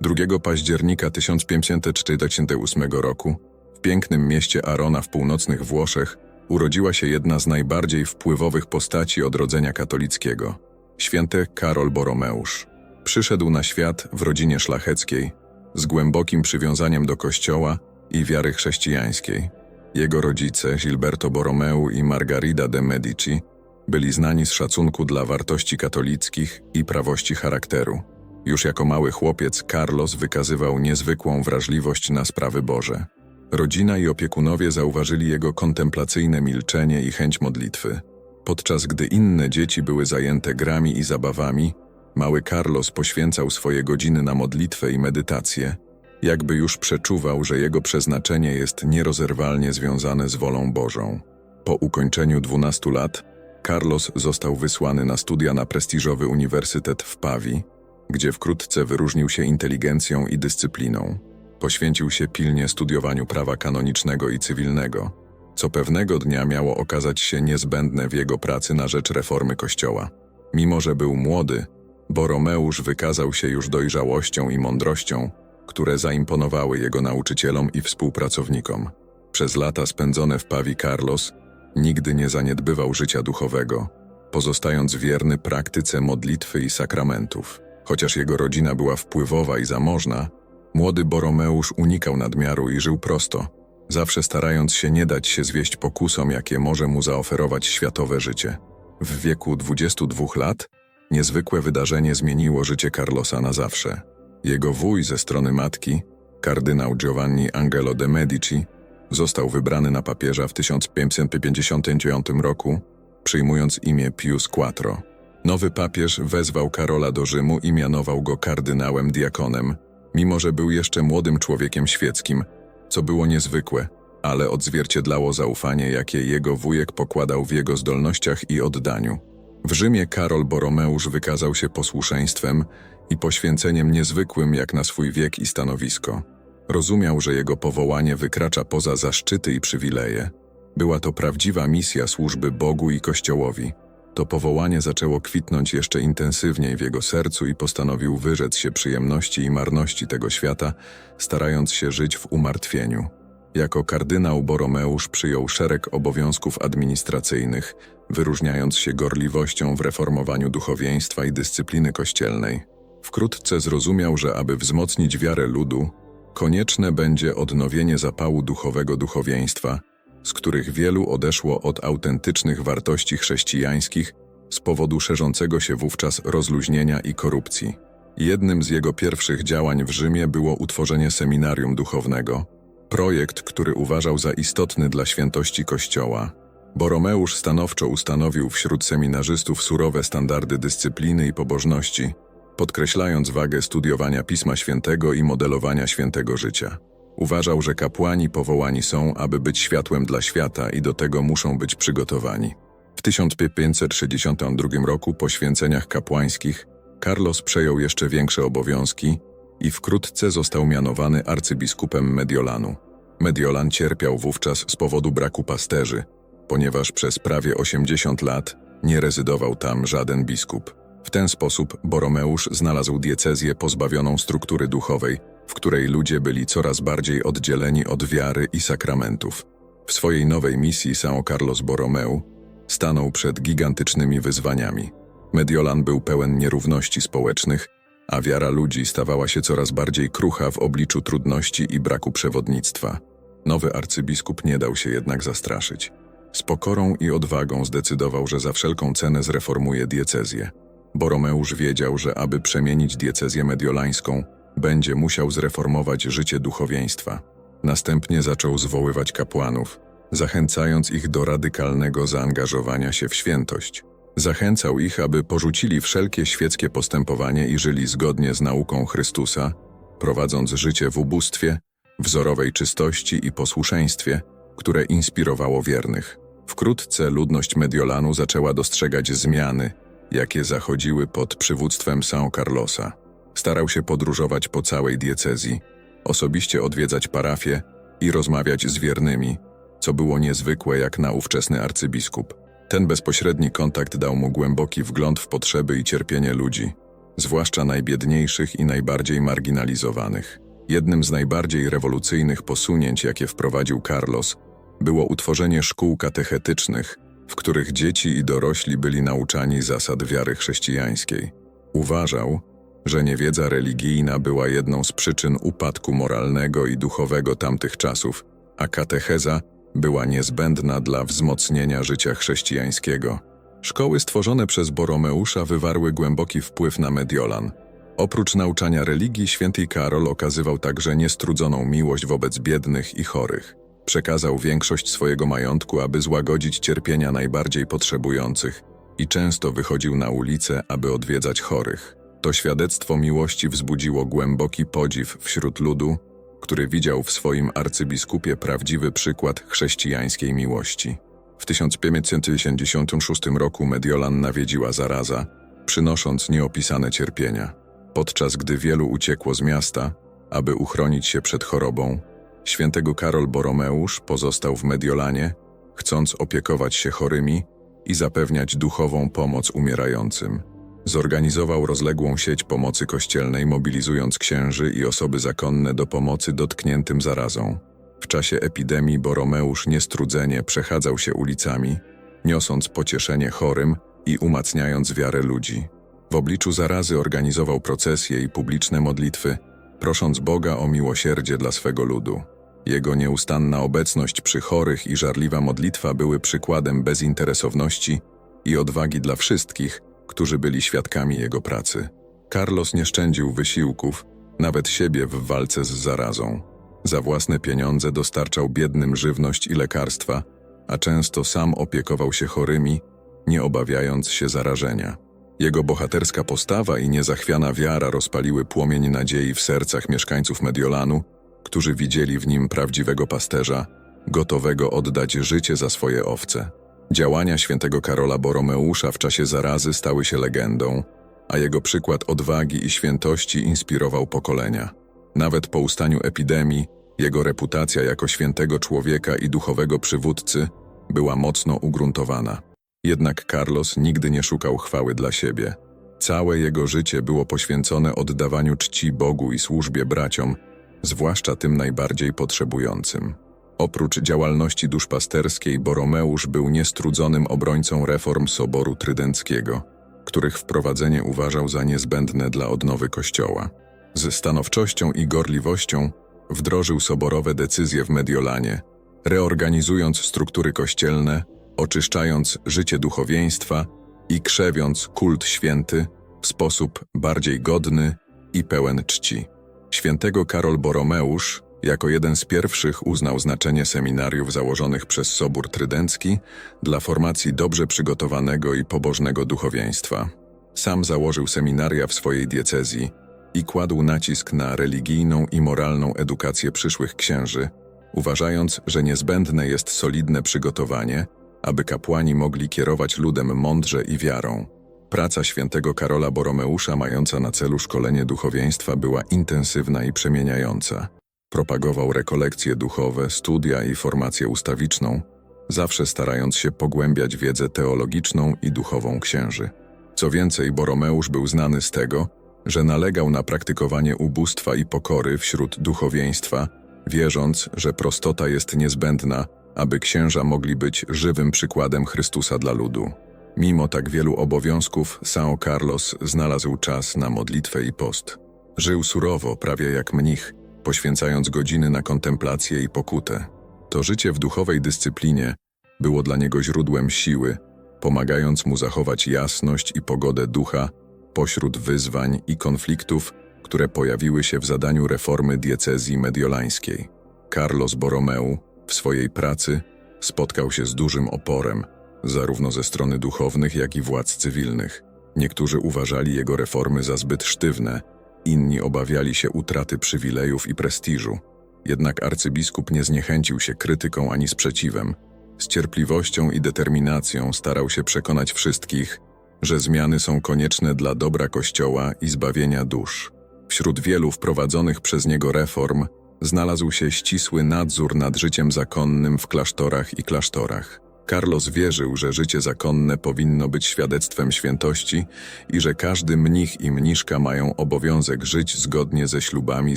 2 października 1548 roku w pięknym mieście Arona w północnych Włoszech urodziła się jedna z najbardziej wpływowych postaci odrodzenia katolickiego święty Karol Boromeusz. Przyszedł na świat w rodzinie szlacheckiej z głębokim przywiązaniem do kościoła i wiary chrześcijańskiej. Jego rodzice, Gilberto Borromeu i Margarida de Medici, byli znani z szacunku dla wartości katolickich i prawości charakteru. Już jako mały chłopiec Carlos wykazywał niezwykłą wrażliwość na sprawy Boże. Rodzina i opiekunowie zauważyli jego kontemplacyjne milczenie i chęć modlitwy. Podczas gdy inne dzieci były zajęte grami i zabawami, mały Carlos poświęcał swoje godziny na modlitwę i medytację, jakby już przeczuwał, że jego przeznaczenie jest nierozerwalnie związane z wolą Bożą. Po ukończeniu 12 lat, Carlos został wysłany na studia na prestiżowy uniwersytet w Pawi, gdzie wkrótce wyróżnił się inteligencją i dyscypliną. Poświęcił się pilnie studiowaniu prawa kanonicznego i cywilnego, co pewnego dnia miało okazać się niezbędne w jego pracy na rzecz reformy Kościoła. Mimo, że był młody, Boromeusz wykazał się już dojrzałością i mądrością, które zaimponowały jego nauczycielom i współpracownikom. Przez lata spędzone w Pawi Carlos nigdy nie zaniedbywał życia duchowego, pozostając wierny praktyce modlitwy i sakramentów. Chociaż jego rodzina była wpływowa i zamożna, młody Boromeusz unikał nadmiaru i żył prosto, zawsze starając się nie dać się zwieść pokusom, jakie może mu zaoferować światowe życie. W wieku 22 lat niezwykłe wydarzenie zmieniło życie Carlosa na zawsze. Jego wuj ze strony matki, kardynał Giovanni Angelo de Medici, został wybrany na papieża w 1559 roku, przyjmując imię Pius Quattro. Nowy papież wezwał Karola do Rzymu i mianował go kardynałem diakonem, mimo że był jeszcze młodym człowiekiem świeckim, co było niezwykłe, ale odzwierciedlało zaufanie, jakie jego wujek pokładał w jego zdolnościach i oddaniu. W Rzymie Karol Boromeusz wykazał się posłuszeństwem i poświęceniem niezwykłym jak na swój wiek i stanowisko. Rozumiał, że jego powołanie wykracza poza zaszczyty i przywileje. Była to prawdziwa misja służby Bogu i Kościołowi. To powołanie zaczęło kwitnąć jeszcze intensywniej w jego sercu i postanowił wyrzec się przyjemności i marności tego świata, starając się żyć w umartwieniu. Jako kardynał Boromeusz przyjął szereg obowiązków administracyjnych, wyróżniając się gorliwością w reformowaniu duchowieństwa i dyscypliny kościelnej. Wkrótce zrozumiał, że aby wzmocnić wiarę ludu, konieczne będzie odnowienie zapału duchowego duchowieństwa, z których wielu odeszło od autentycznych wartości chrześcijańskich z powodu szerzącego się wówczas rozluźnienia i korupcji. Jednym z jego pierwszych działań w Rzymie było utworzenie seminarium duchownego, projekt, który uważał za istotny dla świętości Kościoła. Boromeusz stanowczo ustanowił wśród seminarzystów surowe standardy dyscypliny i pobożności, podkreślając wagę studiowania Pisma Świętego i modelowania świętego życia. Uważał, że kapłani powołani są, aby być światłem dla świata i do tego muszą być przygotowani. W 1562 roku po święceniach kapłańskich Carlos przejął jeszcze większe obowiązki i wkrótce został mianowany arcybiskupem Mediolanu. Mediolan cierpiał wówczas z powodu braku pasterzy, ponieważ przez prawie 80 lat nie rezydował tam żaden biskup. W ten sposób Boromeusz znalazł diecezję pozbawioną struktury duchowej, w której ludzie byli coraz bardziej oddzieleni od wiary i sakramentów. W swojej nowej misji São Carlos Borromeu stanął przed gigantycznymi wyzwaniami. Mediolan był pełen nierówności społecznych, a wiara ludzi stawała się coraz bardziej krucha w obliczu trudności i braku przewodnictwa. Nowy arcybiskup nie dał się jednak zastraszyć. Z pokorą i odwagą zdecydował, że za wszelką cenę zreformuje diecezję. Boromeusz wiedział, że aby przemienić diecezję mediolańską, będzie musiał zreformować życie duchowieństwa. Następnie zaczął zwoływać kapłanów, zachęcając ich do radykalnego zaangażowania się w świętość. Zachęcał ich, aby porzucili wszelkie świeckie postępowanie i żyli zgodnie z nauką Chrystusa, prowadząc życie w ubóstwie, wzorowej czystości i posłuszeństwie, które inspirowało wiernych. Wkrótce ludność Mediolanu zaczęła dostrzegać zmiany, jakie zachodziły pod przywództwem São Carlosa. Starał się podróżować po całej diecezji, osobiście odwiedzać parafie i rozmawiać z wiernymi, co było niezwykłe jak na ówczesny arcybiskup. Ten bezpośredni kontakt dał mu głęboki wgląd w potrzeby i cierpienie ludzi. zwłaszcza najbiedniejszych i najbardziej marginalizowanych. Jednym z najbardziej rewolucyjnych posunięć, jakie wprowadził Carlos, było utworzenie szkół katechetycznych, w których dzieci i dorośli byli nauczani zasad wiary chrześcijańskiej. Uważał, że niewiedza religijna była jedną z przyczyn upadku moralnego i duchowego tamtych czasów, a katecheza była niezbędna dla wzmocnienia życia chrześcijańskiego. Szkoły stworzone przez Boromeusza wywarły głęboki wpływ na Mediolan. Oprócz nauczania religii, święty Karol okazywał także niestrudzoną miłość wobec biednych i chorych. Przekazał większość swojego majątku, aby złagodzić cierpienia najbardziej potrzebujących i często wychodził na ulicę, aby odwiedzać chorych. To świadectwo miłości wzbudziło głęboki podziw wśród ludu, który widział w swoim arcybiskupie prawdziwy przykład chrześcijańskiej miłości. W 1586 roku Mediolan nawiedziła zaraza, przynosząc nieopisane cierpienia. Podczas gdy wielu uciekło z miasta, aby uchronić się przed chorobą, świętego Karol Boromeusz pozostał w Mediolanie, chcąc opiekować się chorymi i zapewniać duchową pomoc umierającym. Zorganizował rozległą sieć pomocy kościelnej, mobilizując księży i osoby zakonne do pomocy dotkniętym zarazą. W czasie epidemii Boromeusz niestrudzenie przechadzał się ulicami, niosąc pocieszenie chorym i umacniając wiarę ludzi. W obliczu zarazy organizował procesje i publiczne modlitwy, prosząc Boga o miłosierdzie dla swego ludu. Jego nieustanna obecność przy chorych i żarliwa modlitwa były przykładem bezinteresowności i odwagi dla wszystkich, którzy byli świadkami jego pracy. Carlos nie szczędził wysiłków, nawet siebie w walce z zarazą. Za własne pieniądze dostarczał biednym żywność i lekarstwa, a często sam opiekował się chorymi, nie obawiając się zarażenia. Jego bohaterska postawa i niezachwiana wiara rozpaliły płomień nadziei w sercach mieszkańców Mediolanu, którzy widzieli w nim prawdziwego pasterza, gotowego oddać życie za swoje owce. Działania świętego Karola Boromeusza w czasie zarazy stały się legendą, a jego przykład odwagi i świętości inspirował pokolenia. Nawet po ustaniu epidemii, jego reputacja jako świętego człowieka i duchowego przywódcy była mocno ugruntowana. Jednak Carlos nigdy nie szukał chwały dla siebie. Całe jego życie było poświęcone oddawaniu czci Bogu i służbie braciom, zwłaszcza tym najbardziej potrzebującym. Oprócz działalności duszpasterskiej, Boromeusz był niestrudzonym obrońcą reform Soboru Trydenckiego, których wprowadzenie uważał za niezbędne dla odnowy Kościoła. Z stanowczością i gorliwością wdrożył soborowe decyzje w Mediolanie, reorganizując struktury kościelne, oczyszczając życie duchowieństwa i krzewiąc kult święty w sposób bardziej godny i pełen czci. Świętego Karol Boromeusz jako jeden z pierwszych uznał znaczenie seminariów założonych przez Sobór Trydencki dla formacji dobrze przygotowanego i pobożnego duchowieństwa. Sam założył seminaria w swojej diecezji i kładł nacisk na religijną i moralną edukację przyszłych księży, uważając, że niezbędne jest solidne przygotowanie, aby kapłani mogli kierować ludem mądrze i wiarą. Praca świętego Karola Boromeusza mająca na celu szkolenie duchowieństwa była intensywna i przemieniająca. Propagował rekolekcje duchowe, studia i formację ustawiczną, zawsze starając się pogłębiać wiedzę teologiczną i duchową księży. Co więcej, Boromeusz był znany z tego, że nalegał na praktykowanie ubóstwa i pokory wśród duchowieństwa, wierząc, że prostota jest niezbędna, aby księża mogli być żywym przykładem Chrystusa dla ludu. Mimo tak wielu obowiązków, São Carlos znalazł czas na modlitwę i post. Żył surowo, prawie jak mnich, poświęcając godziny na kontemplację i pokutę. To życie w duchowej dyscyplinie było dla niego źródłem siły, pomagając mu zachować jasność i pogodę ducha pośród wyzwań i konfliktów, które pojawiły się w zadaniu reformy diecezji mediolańskiej. Carlos Borromeu w swojej pracy spotkał się z dużym oporem, zarówno ze strony duchownych, jak i władz cywilnych. Niektórzy uważali jego reformy za zbyt sztywne, inni obawiali się utraty przywilejów i prestiżu. Jednak arcybiskup nie zniechęcił się krytyką ani sprzeciwem. Z cierpliwością i determinacją starał się przekonać wszystkich, że zmiany są konieczne dla dobra Kościoła i zbawienia dusz. Wśród wielu wprowadzonych przez niego reform znalazł się ścisły nadzór nad życiem zakonnym w klasztorach i klasztorach. Carlos wierzył, że życie zakonne powinno być świadectwem świętości i że każdy mnich i mniszka mają obowiązek żyć zgodnie ze ślubami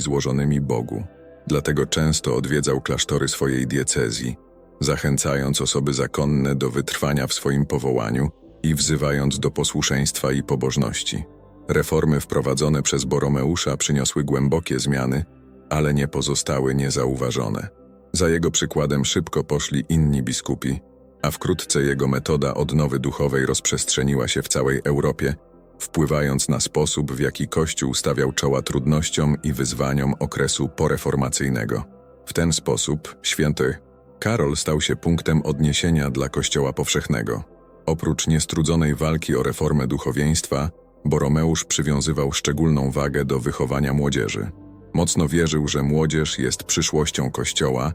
złożonymi Bogu. Dlatego często odwiedzał klasztory swojej diecezji, zachęcając osoby zakonne do wytrwania w swoim powołaniu i wzywając do posłuszeństwa i pobożności. Reformy wprowadzone przez Boromeusza przyniosły głębokie zmiany, ale nie pozostały niezauważone. Za jego przykładem szybko poszli inni biskupi, a wkrótce jego metoda odnowy duchowej rozprzestrzeniła się w całej Europie, wpływając na sposób, w jaki Kościół stawiał czoła trudnościom i wyzwaniom okresu poreformacyjnego. W ten sposób święty Karol stał się punktem odniesienia dla Kościoła powszechnego. Oprócz niestrudzonej walki o reformę duchowieństwa, Boromeusz przywiązywał szczególną wagę do wychowania młodzieży. Mocno wierzył, że młodzież jest przyszłością Kościoła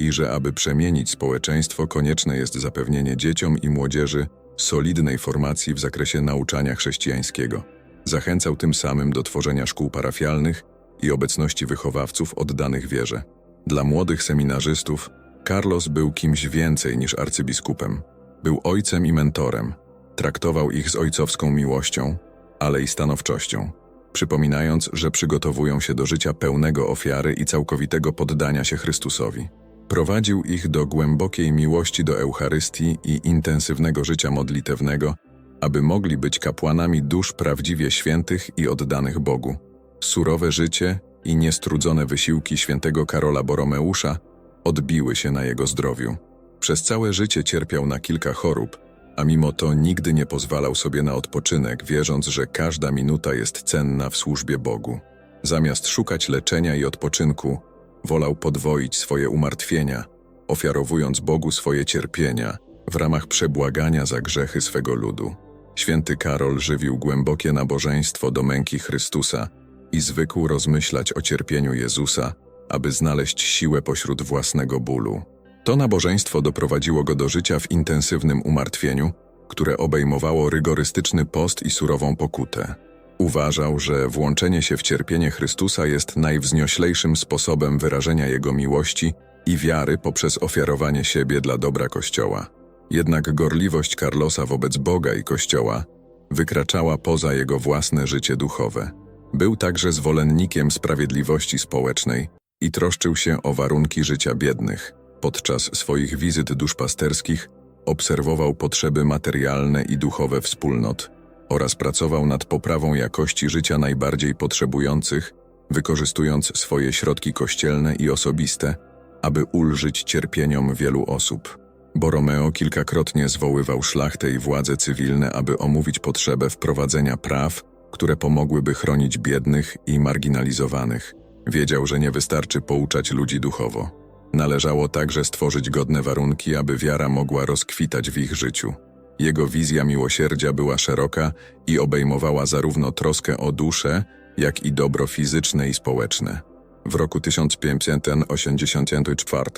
i że aby przemienić społeczeństwo, konieczne jest zapewnienie dzieciom i młodzieży solidnej formacji w zakresie nauczania chrześcijańskiego. Zachęcał tym samym do tworzenia szkół parafialnych i obecności wychowawców oddanych wierze. Dla młodych seminarzystów Carlos był kimś więcej niż arcybiskupem. Był ojcem i mentorem. Traktował ich z ojcowską miłością, ale i stanowczością, przypominając, że przygotowują się do życia pełnego ofiary i całkowitego poddania się Chrystusowi. Prowadził ich do głębokiej miłości do Eucharystii i intensywnego życia modlitewnego, aby mogli być kapłanami dusz prawdziwie świętych i oddanych Bogu. Surowe życie i niestrudzone wysiłki świętego Karola Boromeusza odbiły się na jego zdrowiu. Przez całe życie cierpiał na kilka chorób, a mimo to nigdy nie pozwalał sobie na odpoczynek, wierząc, że każda minuta jest cenna w służbie Bogu. Zamiast szukać leczenia i odpoczynku, wolał podwoić swoje umartwienia, ofiarowując Bogu swoje cierpienia w ramach przebłagania za grzechy swego ludu. Święty Karol żywił głębokie nabożeństwo do męki Chrystusa i zwykł rozmyślać o cierpieniu Jezusa, aby znaleźć siłę pośród własnego bólu. To nabożeństwo doprowadziło go do życia w intensywnym umartwieniu, które obejmowało rygorystyczny post i surową pokutę. Uważał, że włączenie się w cierpienie Chrystusa jest najwznioślejszym sposobem wyrażenia Jego miłości i wiary poprzez ofiarowanie siebie dla dobra Kościoła. Jednak gorliwość Carlosa wobec Boga i Kościoła wykraczała poza jego własne życie duchowe. Był także zwolennikiem sprawiedliwości społecznej i troszczył się o warunki życia biednych. Podczas swoich wizyt duszpasterskich obserwował potrzeby materialne i duchowe wspólnot oraz pracował nad poprawą jakości życia najbardziej potrzebujących, wykorzystując swoje środki kościelne i osobiste, aby ulżyć cierpieniom wielu osób. Boromeo kilkakrotnie zwoływał szlachtę i władze cywilne, aby omówić potrzebę wprowadzenia praw, które pomogłyby chronić biednych i marginalizowanych. Wiedział, że nie wystarczy pouczać ludzi duchowo. Należało także stworzyć godne warunki, aby wiara mogła rozkwitać w ich życiu. Jego wizja miłosierdzia była szeroka i obejmowała zarówno troskę o duszę, jak i dobro fizyczne i społeczne. W roku 1584,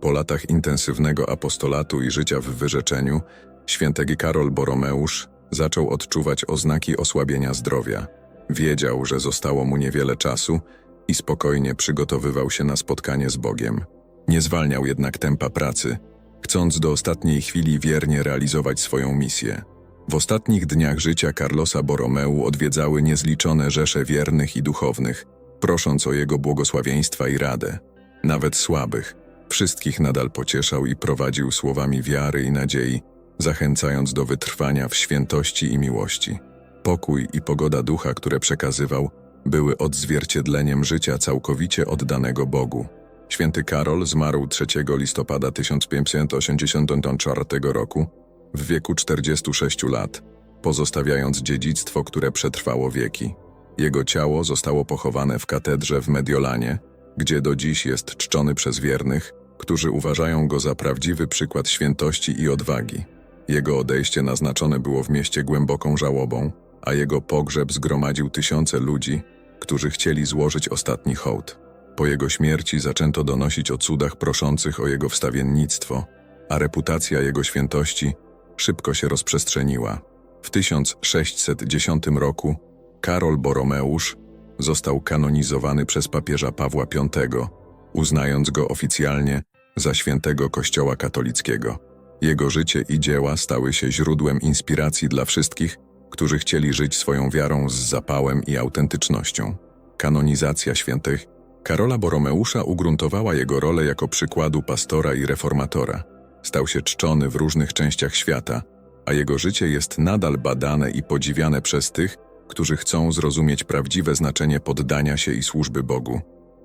po latach intensywnego apostolatu i życia w wyrzeczeniu, święty Karol Boromeusz zaczął odczuwać oznaki osłabienia zdrowia. Wiedział, że zostało mu niewiele czasu i spokojnie przygotowywał się na spotkanie z Bogiem. Nie zwalniał jednak tempa pracy, chcąc do ostatniej chwili wiernie realizować swoją misję. W ostatnich dniach życia Carlosa Borromeu odwiedzały niezliczone rzesze wiernych i duchownych, prosząc o jego błogosławieństwa i radę. Nawet słabych, wszystkich nadal pocieszał i prowadził słowami wiary i nadziei, zachęcając do wytrwania w świętości i miłości. Pokój i pogoda ducha, które przekazywał, były odzwierciedleniem życia całkowicie oddanego Bogu. Święty Karol zmarł 3 listopada 1584 roku w wieku 46 lat, pozostawiając dziedzictwo, które przetrwało wieki. Jego ciało zostało pochowane w katedrze w Mediolanie, gdzie do dziś jest czczony przez wiernych, którzy uważają go za prawdziwy przykład świętości i odwagi. Jego odejście naznaczone było w mieście głęboką żałobą, a jego pogrzeb zgromadził tysiące ludzi, którzy chcieli złożyć ostatni hołd. Po jego śmierci zaczęto donosić o cudach proszących o jego wstawiennictwo, a reputacja jego świętości szybko się rozprzestrzeniła. W 1610 roku Karol Boromeusz został kanonizowany przez papieża Pawła V, uznając go oficjalnie za świętego Kościoła katolickiego. Jego życie i dzieła stały się źródłem inspiracji dla wszystkich, którzy chcieli żyć swoją wiarą z zapałem i autentycznością. Kanonizacja świętych Karola Boromeusza ugruntowała jego rolę jako przykładu pastora i reformatora. Stał się czczony w różnych częściach świata, a jego życie jest nadal badane i podziwiane przez tych, którzy chcą zrozumieć prawdziwe znaczenie poddania się i służby Bogu.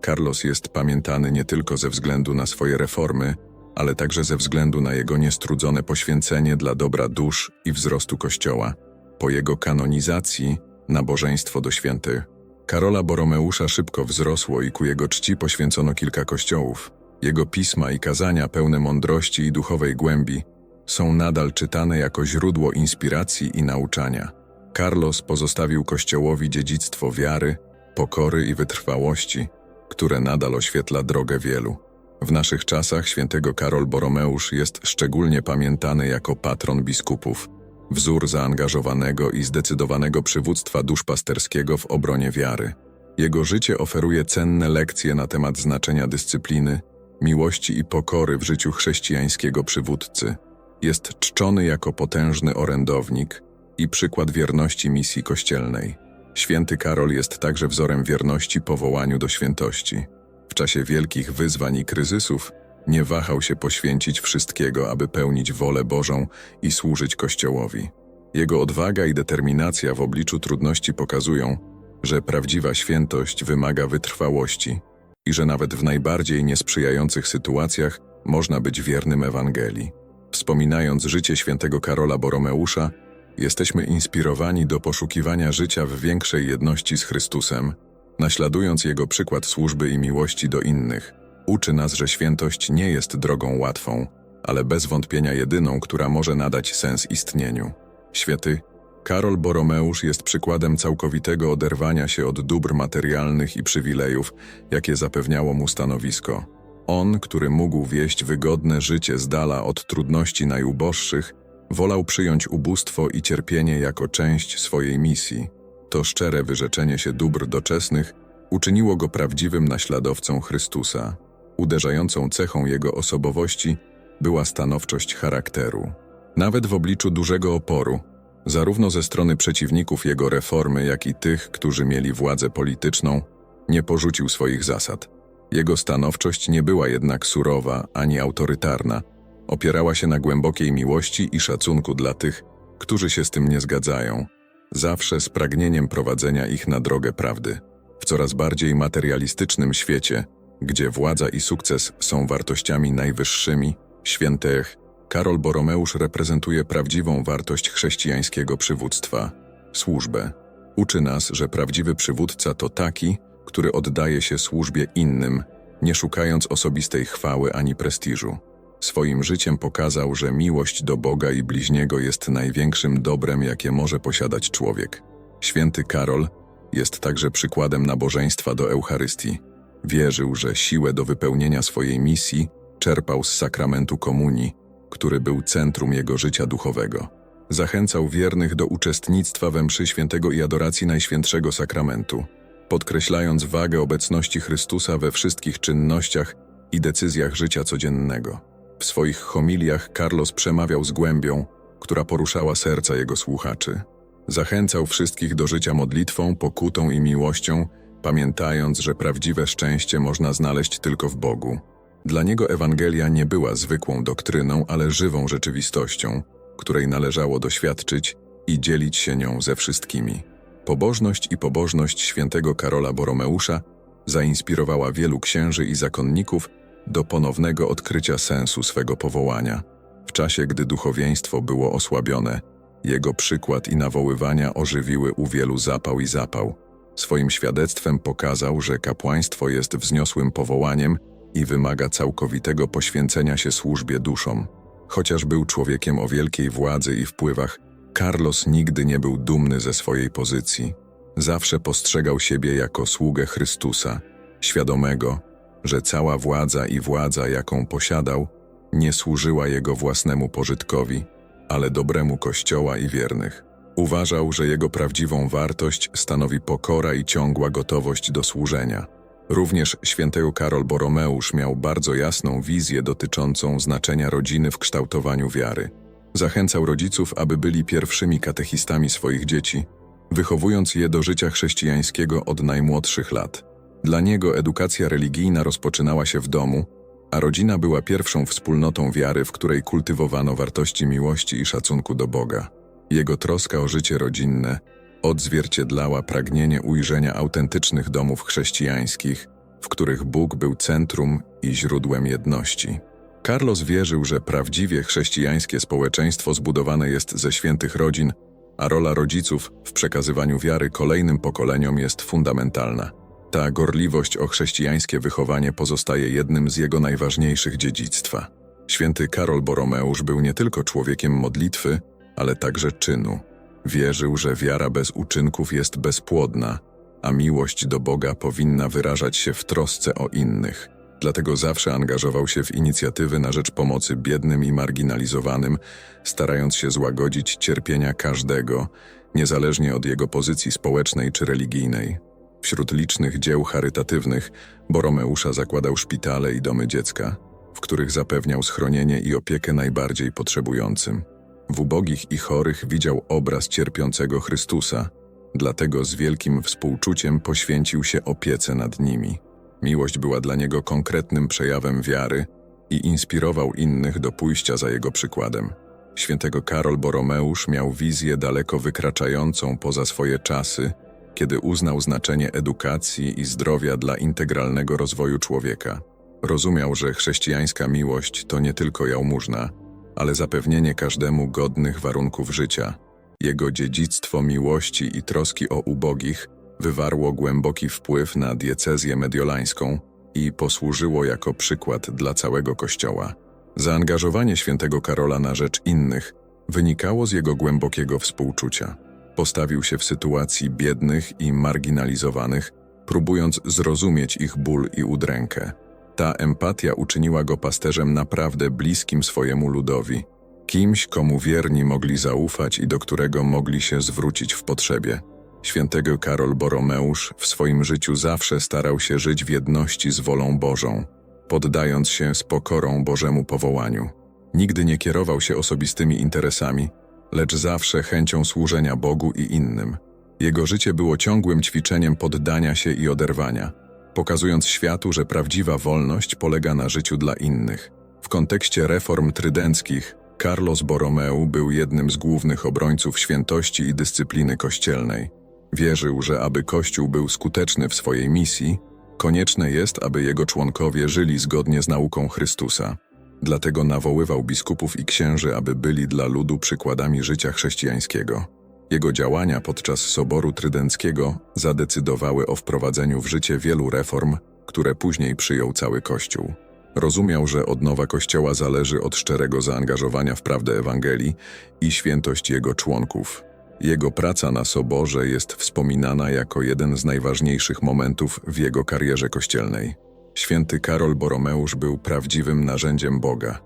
Carlos jest pamiętany nie tylko ze względu na swoje reformy, ale także ze względu na jego niestrudzone poświęcenie dla dobra dusz i wzrostu Kościoła. Po jego kanonizacji nabożeństwo do świętych Karola Boromeusza szybko wzrosło i ku jego czci poświęcono kilka kościołów. Jego pisma i kazania pełne mądrości i duchowej głębi są nadal czytane jako źródło inspiracji i nauczania. Carlos pozostawił Kościołowi dziedzictwo wiary, pokory i wytrwałości, które nadal oświetla drogę wielu. W naszych czasach świętego Karol Boromeusz jest szczególnie pamiętany jako patron biskupów, wzór zaangażowanego i zdecydowanego przywództwa duszpasterskiego w obronie wiary. Jego życie oferuje cenne lekcje na temat znaczenia dyscypliny, miłości i pokory w życiu chrześcijańskiego przywódcy. Jest czczony jako potężny orędownik i przykład wierności misji kościelnej. Święty Karol jest także wzorem wierności powołaniu do świętości. W czasie wielkich wyzwań i kryzysów nie wahał się poświęcić wszystkiego, aby pełnić wolę Bożą i służyć Kościołowi. Jego odwaga i determinacja w obliczu trudności pokazują, że prawdziwa świętość wymaga wytrwałości i że nawet w najbardziej niesprzyjających sytuacjach można być wiernym Ewangelii. Wspominając życie świętego Karola Boromeusza, jesteśmy inspirowani do poszukiwania życia w większej jedności z Chrystusem, naśladując Jego przykład służby i miłości do innych. Uczy nas, że świętość nie jest drogą łatwą, ale bez wątpienia jedyną, która może nadać sens istnieniu. Święty Karol Boromeusz jest przykładem całkowitego oderwania się od dóbr materialnych i przywilejów, jakie zapewniało mu stanowisko. On, który mógł wieść wygodne życie z dala od trudności najuboższych, wolał przyjąć ubóstwo i cierpienie jako część swojej misji. To szczere wyrzeczenie się dóbr doczesnych uczyniło go prawdziwym naśladowcą Chrystusa. Uderzającą cechą jego osobowości była stanowczość charakteru. Nawet w obliczu dużego oporu, zarówno ze strony przeciwników jego reformy, jak i tych, którzy mieli władzę polityczną, nie porzucił swoich zasad. Jego stanowczość nie była jednak surowa ani autorytarna, opierała się na głębokiej miłości i szacunku dla tych, którzy się z tym nie zgadzają, zawsze z pragnieniem prowadzenia ich na drogę prawdy. W coraz bardziej materialistycznym świecie, gdzie władza i sukces są wartościami najwyższymi, świętych, Karol Boromeusz reprezentuje prawdziwą wartość chrześcijańskiego przywództwa służbę. Uczy nas, że prawdziwy przywódca to taki, który oddaje się służbie innym, nie szukając osobistej chwały ani prestiżu. Swoim życiem pokazał, że miłość do Boga i bliźniego jest największym dobrem, jakie może posiadać człowiek. Święty Karol jest także przykładem nabożeństwa do Eucharystii. Wierzył, że siłę do wypełnienia swojej misji czerpał z sakramentu komunii, który był centrum jego życia duchowego. Zachęcał wiernych do uczestnictwa we mszy świętego i adoracji Najświętszego Sakramentu, podkreślając wagę obecności Chrystusa we wszystkich czynnościach i decyzjach życia codziennego. W swoich homiliach Carlos przemawiał z głębią, która poruszała serca jego słuchaczy. Zachęcał wszystkich do życia modlitwą, pokutą i miłością, pamiętając, że prawdziwe szczęście można znaleźć tylko w Bogu. Dla niego Ewangelia nie była zwykłą doktryną, ale żywą rzeczywistością, której należało doświadczyć i dzielić się nią ze wszystkimi. Pobożność i pobożność świętego Karola Boromeusza zainspirowała wielu księży i zakonników do ponownego odkrycia sensu swego powołania. W czasie, gdy duchowieństwo było osłabione, jego przykład i nawoływania ożywiły u wielu zapał i zapał. Swoim świadectwem pokazał, że kapłaństwo jest wzniosłym powołaniem i wymaga całkowitego poświęcenia się służbie duszom. Chociaż był człowiekiem o wielkiej władzy i wpływach, Carlos nigdy nie był dumny ze swojej pozycji. Zawsze postrzegał siebie jako sługę Chrystusa, świadomego, że cała władza i władza, jaką posiadał, nie służyła jego własnemu pożytkowi, ale dobremu Kościoła i wiernych. Uważał, że jego prawdziwą wartość stanowi pokora i ciągła gotowość do służenia. Również świętego Karol Boromeusz miał bardzo jasną wizję dotyczącą znaczenia rodziny w kształtowaniu wiary. Zachęcał rodziców, aby byli pierwszymi katechistami swoich dzieci, wychowując je do życia chrześcijańskiego od najmłodszych lat. Dla niego edukacja religijna rozpoczynała się w domu, a rodzina była pierwszą wspólnotą wiary, w której kultywowano wartości miłości i szacunku do Boga. Jego troska o życie rodzinne odzwierciedlała pragnienie ujrzenia autentycznych domów chrześcijańskich, w których Bóg był centrum i źródłem jedności. Carlos wierzył, że prawdziwie chrześcijańskie społeczeństwo zbudowane jest ze świętych rodzin, a rola rodziców w przekazywaniu wiary kolejnym pokoleniom jest fundamentalna. Ta gorliwość o chrześcijańskie wychowanie pozostaje jednym z jego najważniejszych dziedzictwa. Święty Karol Boromeusz był nie tylko człowiekiem modlitwy, ale także czynu. Wierzył, że wiara bez uczynków jest bezpłodna, a miłość do Boga powinna wyrażać się w trosce o innych. Dlatego zawsze angażował się w inicjatywy na rzecz pomocy biednym i marginalizowanym, starając się złagodzić cierpienia każdego, niezależnie od jego pozycji społecznej czy religijnej. Wśród licznych dzieł charytatywnych Boromeusza zakładał szpitale i domy dziecka, w których zapewniał schronienie i opiekę najbardziej potrzebującym. W ubogich i chorych widział obraz cierpiącego Chrystusa, dlatego z wielkim współczuciem poświęcił się opiece nad nimi. Miłość była dla niego konkretnym przejawem wiary i inspirował innych do pójścia za jego przykładem. Świętego Karol Boromeusz miał wizję daleko wykraczającą poza swoje czasy, kiedy uznał znaczenie edukacji i zdrowia dla integralnego rozwoju człowieka. Rozumiał, że chrześcijańska miłość to nie tylko jałmużna, ale zapewnienie każdemu godnych warunków życia. Jego dziedzictwo miłości i troski o ubogich wywarło głęboki wpływ na diecezję mediolańską i posłużyło jako przykład dla całego Kościoła. Zaangażowanie świętego Karola na rzecz innych wynikało z jego głębokiego współczucia. Postawił się w sytuacji biednych i marginalizowanych, próbując zrozumieć ich ból i udrękę. Ta empatia uczyniła go pasterzem naprawdę bliskim swojemu ludowi, kimś, komu wierni mogli zaufać i do którego mogli się zwrócić w potrzebie. Świętego Karol Boromeusz w swoim życiu zawsze starał się żyć w jedności z wolą Bożą, poddając się z pokorą Bożemu powołaniu. Nigdy nie kierował się osobistymi interesami, lecz zawsze chęcią służenia Bogu i innym. Jego życie było ciągłym ćwiczeniem poddania się i oderwania, pokazując światu, że prawdziwa wolność polega na życiu dla innych. W kontekście reform trydenckich, Carlos Borromeu był jednym z głównych obrońców świętości i dyscypliny kościelnej. Wierzył, że aby Kościół był skuteczny w swojej misji, konieczne jest, aby jego członkowie żyli zgodnie z nauką Chrystusa. Dlatego nawoływał biskupów i księży, aby byli dla ludu przykładami życia chrześcijańskiego. Jego działania podczas Soboru Trydenckiego zadecydowały o wprowadzeniu w życie wielu reform, które później przyjął cały Kościół. Rozumiał, że odnowa Kościoła zależy od szczerego zaangażowania w prawdę Ewangelii i świętość jego członków. Jego praca na Soborze jest wspominana jako jeden z najważniejszych momentów w jego karierze kościelnej. Święty Karol Boromeusz był prawdziwym narzędziem Boga,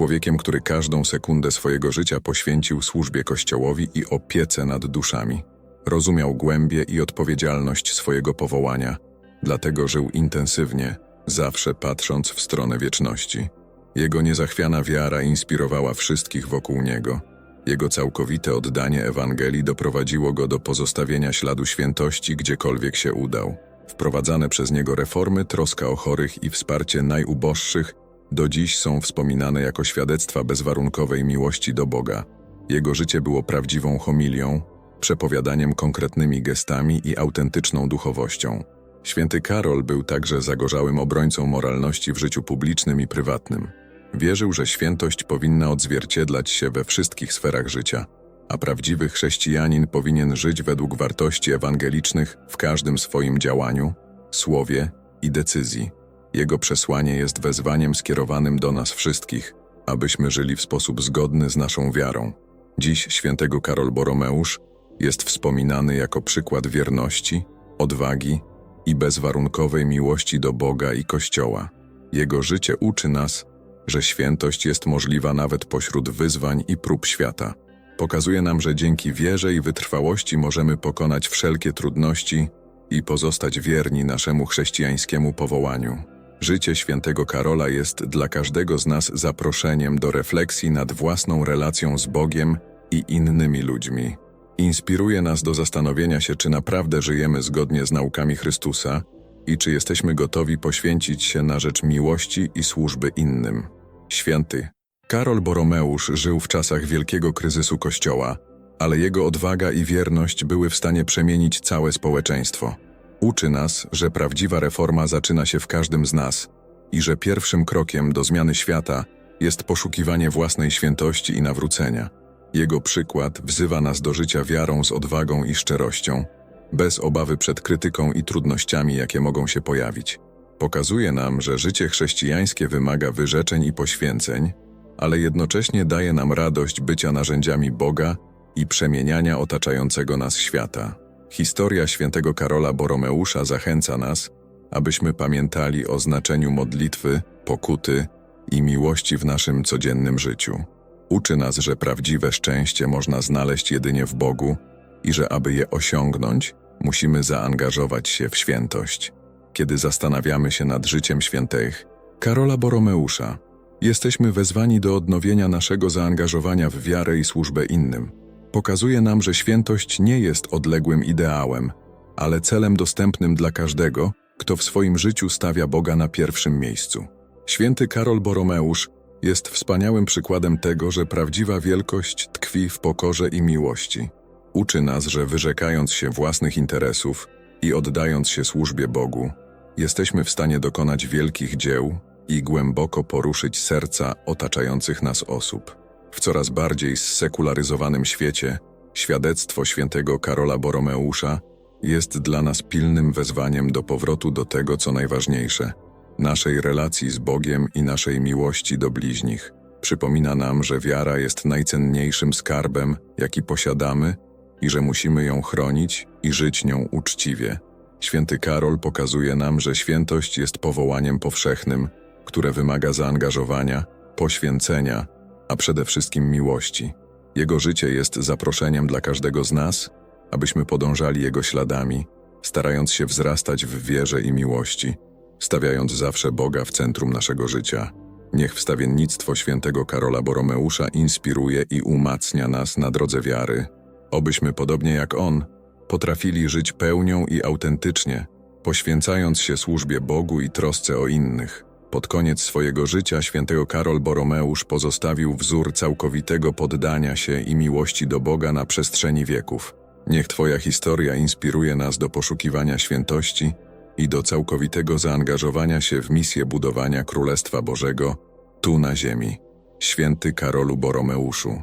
człowiekiem, który każdą sekundę swojego życia poświęcił służbie Kościołowi i opiece nad duszami. Rozumiał głębię i odpowiedzialność swojego powołania, dlatego żył intensywnie, zawsze patrząc w stronę wieczności. Jego niezachwiana wiara inspirowała wszystkich wokół niego. Jego całkowite oddanie Ewangelii doprowadziło go do pozostawienia śladu świętości gdziekolwiek się udał. Wprowadzane przez niego reformy, troska o chorych i wsparcie najuboższych do dziś są wspominane jako świadectwa bezwarunkowej miłości do Boga. Jego życie było prawdziwą homilią, przepowiadaniem konkretnymi gestami i autentyczną duchowością. Święty Karol był także zagorzałym obrońcą moralności w życiu publicznym i prywatnym. Wierzył, że świętość powinna odzwierciedlać się we wszystkich sferach życia, a prawdziwy chrześcijanin powinien żyć według wartości ewangelicznych w każdym swoim działaniu, słowie i decyzji. Jego przesłanie jest wezwaniem skierowanym do nas wszystkich, abyśmy żyli w sposób zgodny z naszą wiarą. Dziś świętego Karol Boromeusz jest wspominany jako przykład wierności, odwagi i bezwarunkowej miłości do Boga i Kościoła. Jego życie uczy nas, że świętość jest możliwa nawet pośród wyzwań i prób świata. Pokazuje nam, że dzięki wierze i wytrwałości możemy pokonać wszelkie trudności i pozostać wierni naszemu chrześcijańskiemu powołaniu. Życie świętego Karola jest dla każdego z nas zaproszeniem do refleksji nad własną relacją z Bogiem i innymi ludźmi. Inspiruje nas do zastanowienia się, czy naprawdę żyjemy zgodnie z naukami Chrystusa i czy jesteśmy gotowi poświęcić się na rzecz miłości i służby innym. Święty Karol Boromeusz żył w czasach wielkiego kryzysu Kościoła, ale jego odwaga i wierność były w stanie przemienić całe społeczeństwo. Uczy nas, że prawdziwa reforma zaczyna się w każdym z nas i że pierwszym krokiem do zmiany świata jest poszukiwanie własnej świętości i nawrócenia. Jego przykład wzywa nas do życia wiarą z odwagą i szczerością, bez obawy przed krytyką i trudnościami, jakie mogą się pojawić. Pokazuje nam, że życie chrześcijańskie wymaga wyrzeczeń i poświęceń, ale jednocześnie daje nam radość bycia narzędziami Boga i przemieniania otaczającego nas świata. Historia świętego Karola Boromeusza zachęca nas, abyśmy pamiętali o znaczeniu modlitwy, pokuty i miłości w naszym codziennym życiu. Uczy nas, że prawdziwe szczęście można znaleźć jedynie w Bogu i że aby je osiągnąć, musimy zaangażować się w świętość. Kiedy zastanawiamy się nad życiem świętych Karola Boromeusza, jesteśmy wezwani do odnowienia naszego zaangażowania w wiarę i służbę innym. Pokazuje nam, że świętość nie jest odległym ideałem, ale celem dostępnym dla każdego, kto w swoim życiu stawia Boga na pierwszym miejscu. Święty Karol Boromeusz jest wspaniałym przykładem tego, że prawdziwa wielkość tkwi w pokorze i miłości. Uczy nas, że wyrzekając się własnych interesów i oddając się służbie Bogu, jesteśmy w stanie dokonać wielkich dzieł i głęboko poruszyć serca otaczających nas osób. W coraz bardziej zsekularyzowanym świecie świadectwo świętego Karola Boromeusza jest dla nas pilnym wezwaniem do powrotu do tego, co najważniejsze naszej relacji z Bogiem i naszej miłości do bliźnich. Przypomina nam, że wiara jest najcenniejszym skarbem, jaki posiadamy i że musimy ją chronić i żyć nią uczciwie. Święty Karol pokazuje nam, że świętość jest powołaniem powszechnym, które wymaga zaangażowania, poświęcenia, a przede wszystkim miłości. Jego życie jest zaproszeniem dla każdego z nas, abyśmy podążali jego śladami, starając się wzrastać w wierze i miłości, stawiając zawsze Boga w centrum naszego życia. Niech wstawiennictwo świętego Karola Boromeusza inspiruje i umacnia nas na drodze wiary, obyśmy podobnie jak on potrafili żyć pełnią i autentycznie, poświęcając się służbie Bogu i trosce o innych. Pod koniec swojego życia świętego Karol Boromeusz pozostawił wzór całkowitego poddania się i miłości do Boga na przestrzeni wieków. Niech Twoja historia inspiruje nas do poszukiwania świętości i do całkowitego zaangażowania się w misję budowania Królestwa Bożego tu na ziemi. Święty Karolu Boromeuszu.